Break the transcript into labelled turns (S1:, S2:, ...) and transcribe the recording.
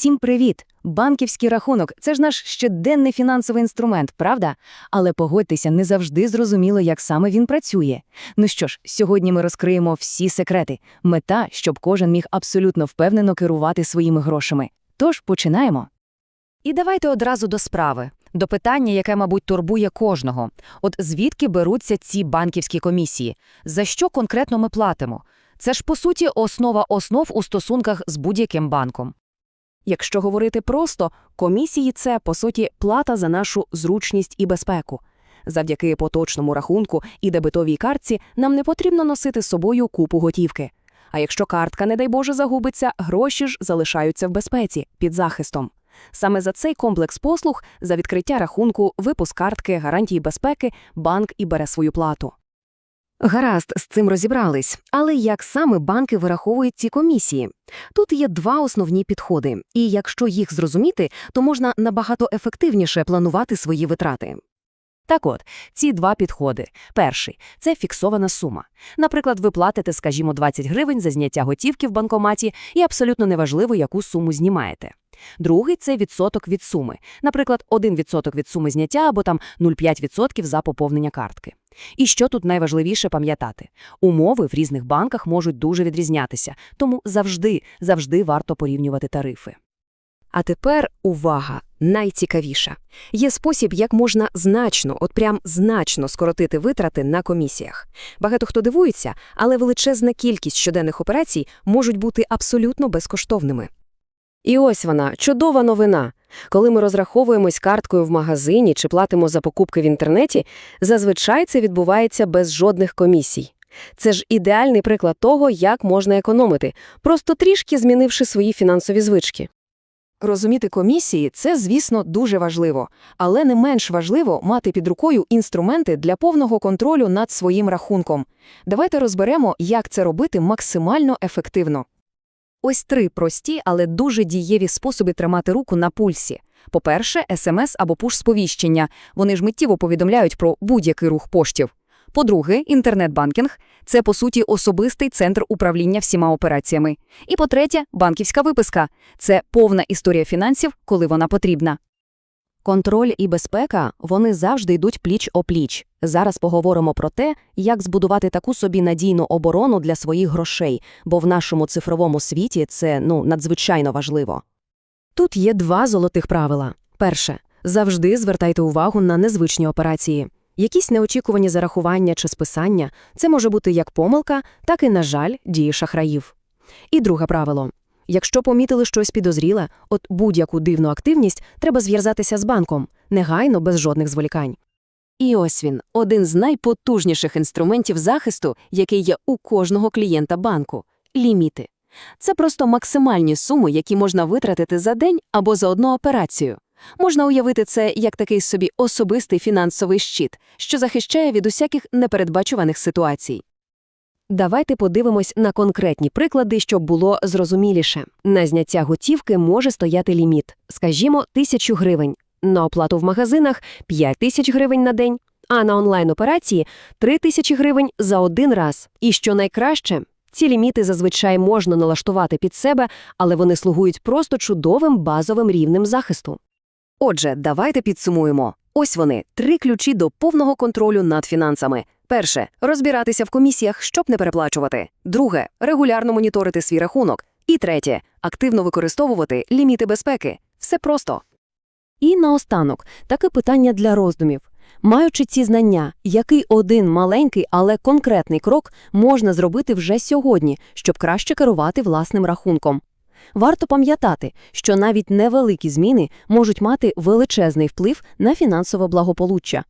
S1: Всім привіт! Банківський рахунок це ж наш щоденний фінансовий інструмент, правда? Але погодьтеся, не завжди зрозуміло, як саме він працює. Ну що ж, сьогодні ми розкриємо всі секрети. Мета, щоб кожен міг абсолютно впевнено керувати своїми грошами. Тож починаємо.
S2: І давайте одразу до справи, до питання, яке, мабуть, турбує кожного. От звідки беруться ці банківські комісії? За що конкретно ми платимо? Це ж, по суті, основа основ у стосунках з будь-яким банком.
S3: Якщо говорити просто, комісії це, по суті, плата за нашу зручність і безпеку. Завдяки поточному рахунку і дебетовій картці нам не потрібно носити з собою купу готівки. А якщо картка, не дай Боже, загубиться, гроші ж залишаються в безпеці, під захистом. Саме за цей комплекс послуг, за відкриття рахунку, випуск картки, гарантії безпеки, банк і бере свою плату.
S4: Гаразд, з цим розібрались. Але як саме банки вираховують ці комісії? Тут є два основні підходи, і якщо їх зрозуміти, то можна набагато ефективніше планувати свої витрати.
S3: Так от, ці два підходи. Перший – це фіксована сума. Наприклад, ви платите, скажімо, 20 гривень за зняття готівки в банкоматі, і абсолютно неважливо, яку суму знімаєте. Другий – це відсоток від суми. Наприклад, 1% від суми зняття або там 0,5% за поповнення картки. І що тут найважливіше пам'ятати? Умови в різних банках можуть дуже відрізнятися, тому завжди, завжди варто порівнювати тарифи.
S4: А тепер увага! Найцікавіша. Є спосіб, як можна значно, от прям значно скоротити витрати на комісіях. Багато хто дивується, але величезна кількість щоденних операцій можуть бути абсолютно безкоштовними. І ось вона, чудова новина. Коли ми розраховуємось карткою в магазині чи платимо за покупки в інтернеті, зазвичай це відбувається без жодних комісій. Це ж ідеальний приклад того, як можна економити, просто трішки змінивши свої фінансові звички.
S1: Розуміти комісії це, звісно, дуже важливо, але не менш важливо мати під рукою інструменти для повного контролю над своїм рахунком. Давайте розберемо, як це робити максимально ефективно. Ось три прості, але дуже дієві способи тримати руку на пульсі. По-перше, СМС або пуш-сповіщення. Вони ж миттєво повідомляють про будь-який рух поштів. По-друге, інтернет-банкінг – це, по суті, особистий центр управління всіма операціями. І по-третє, банківська виписка – це повна історія фінансів, коли вона потрібна.
S3: Контроль і безпека, вони завжди йдуть пліч-опліч. Зараз поговоримо про те, як збудувати таку собі надійну оборону для своїх грошей, бо в нашому цифровому світі це, ну, надзвичайно важливо.
S4: Тут є два золотих правила. Перше – завжди звертайте увагу на незвичні операції. Якісь неочікувані зарахування чи списання – це може бути як помилка, так і, на жаль, дії шахраїв. І друге правило. Якщо помітили щось підозріле, от будь-яку дивну активність, треба зв'язатися з банком, негайно, без жодних зволікань.
S3: І ось він – один з найпотужніших інструментів захисту, який є у кожного клієнта банку – ліміти. Це просто максимальні суми, які можна витратити за день або за одну операцію. Можна уявити це як такий собі особистий фінансовий щит, що захищає від усяких непередбачуваних ситуацій.
S4: Давайте подивимось на конкретні приклади, щоб було зрозуміліше. На зняття готівки може стояти ліміт, скажімо, тисячу гривень. На оплату в магазинах – 5 тисяч гривень на день, а на онлайн-операції – 3 тисячі гривень за один раз. І що найкраще, ці ліміти зазвичай можна налаштувати під себе, але вони слугують просто чудовим базовим рівнем захисту. Отже, давайте підсумуємо. Ось вони – три ключі до повного контролю над фінансами. Перше – розбиратися в комісіях, щоб не переплачувати. Друге – регулярно моніторити свій рахунок. І третє – активно використовувати ліміти безпеки. Все просто. І наостанок таке питання для роздумів. Маючи ці знання, який один маленький, але конкретний крок можна зробити вже сьогодні, щоб краще керувати власним рахунком? Варто пам'ятати, що навіть невеликі зміни можуть мати величезний вплив на фінансове благополуччя.